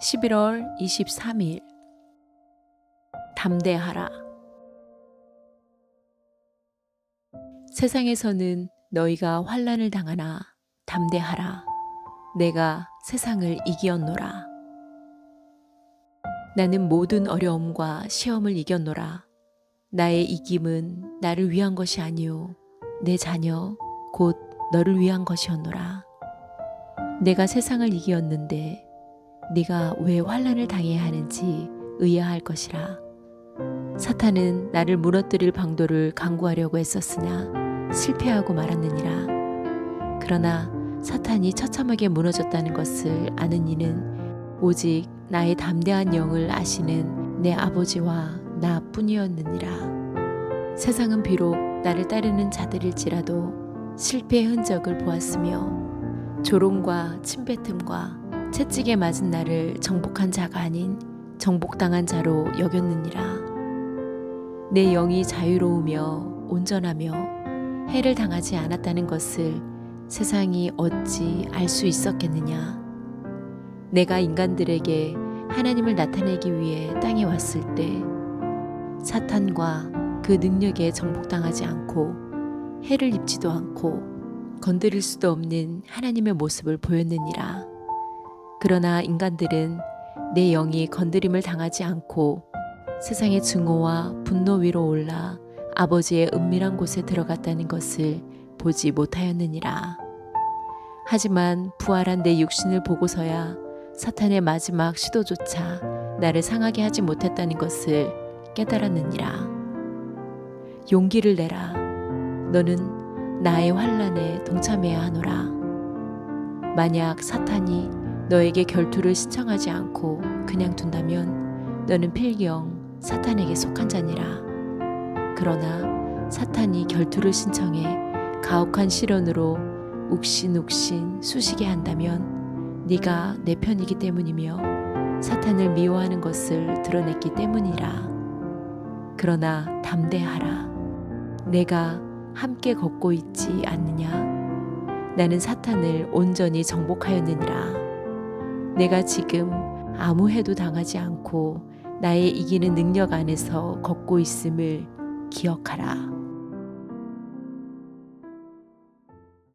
11월 23일. 담대하라. 세상에서는 너희가 환난을 당하나 담대하라. 내가 세상을 이기었노라. 나는 모든 어려움과 시험을 이겼노라. 나의 이김은 나를 위한 것이 아니요 내 자녀 곧 너를 위한 것이었노라. 내가 세상을 이기었는데 네가 왜 환란을 당해야 하는지 의아할 것이라. 사탄은 나를 무너뜨릴 방도를 강구하려고 했었으나 실패하고 말았느니라. 그러나 사탄이 처참하게 무너졌다는 것을 아는 이는 오직 나의 담대한 영을 아시는 내 아버지와 나뿐이었느니라. 세상은 비록 나를 따르는 자들일지라도 실패의 흔적을 보았으며 조롱과 침뱉음과 채찍에 맞은 나를 정복한 자가 아닌 정복당한 자로 여겼느니라. 내 영이 자유로우며 온전하며 해를 당하지 않았다는 것을 세상이 어찌 알 수 있었겠느냐. 내가 인간들에게 하나님을 나타내기 위해 땅에 왔을 때 사탄과 그 능력에 정복당하지 않고 해를 입지도 않고 건드릴 수도 없는 하나님의 모습을 보였느니라. 그러나 인간들은 내 영이 건드림을 당하지 않고 세상의 증오와 분노 위로 올라 아버지의 은밀한 곳에 들어갔다는 것을 보지 못하였느니라. 하지만 부활한 내 육신을 보고서야 사탄의 마지막 시도조차 나를 상하게 하지 못했다는 것을 깨달았느니라. 용기를 내라. 너는 나의 환란에 동참해야 하노라. 만약 사탄이 너에게 결투를 신청하지 않고 그냥 둔다면 너는 필경 사탄에게 속한 자니라. 그러나 사탄이 결투를 신청해 가혹한 시련으로 욱신욱신 쑤시게 한다면 네가 내 편이기 때문이며 사탄을 미워하는 것을 드러냈기 때문이라. 그러나 담대하라. 내가 함께 걷고 있지 않느냐? 나는 사탄을 온전히 정복하였느니라. 내가 지금 아무 해도 당하지 않고 나의 이기는 능력 안에서 걷고 있음을 기억하라.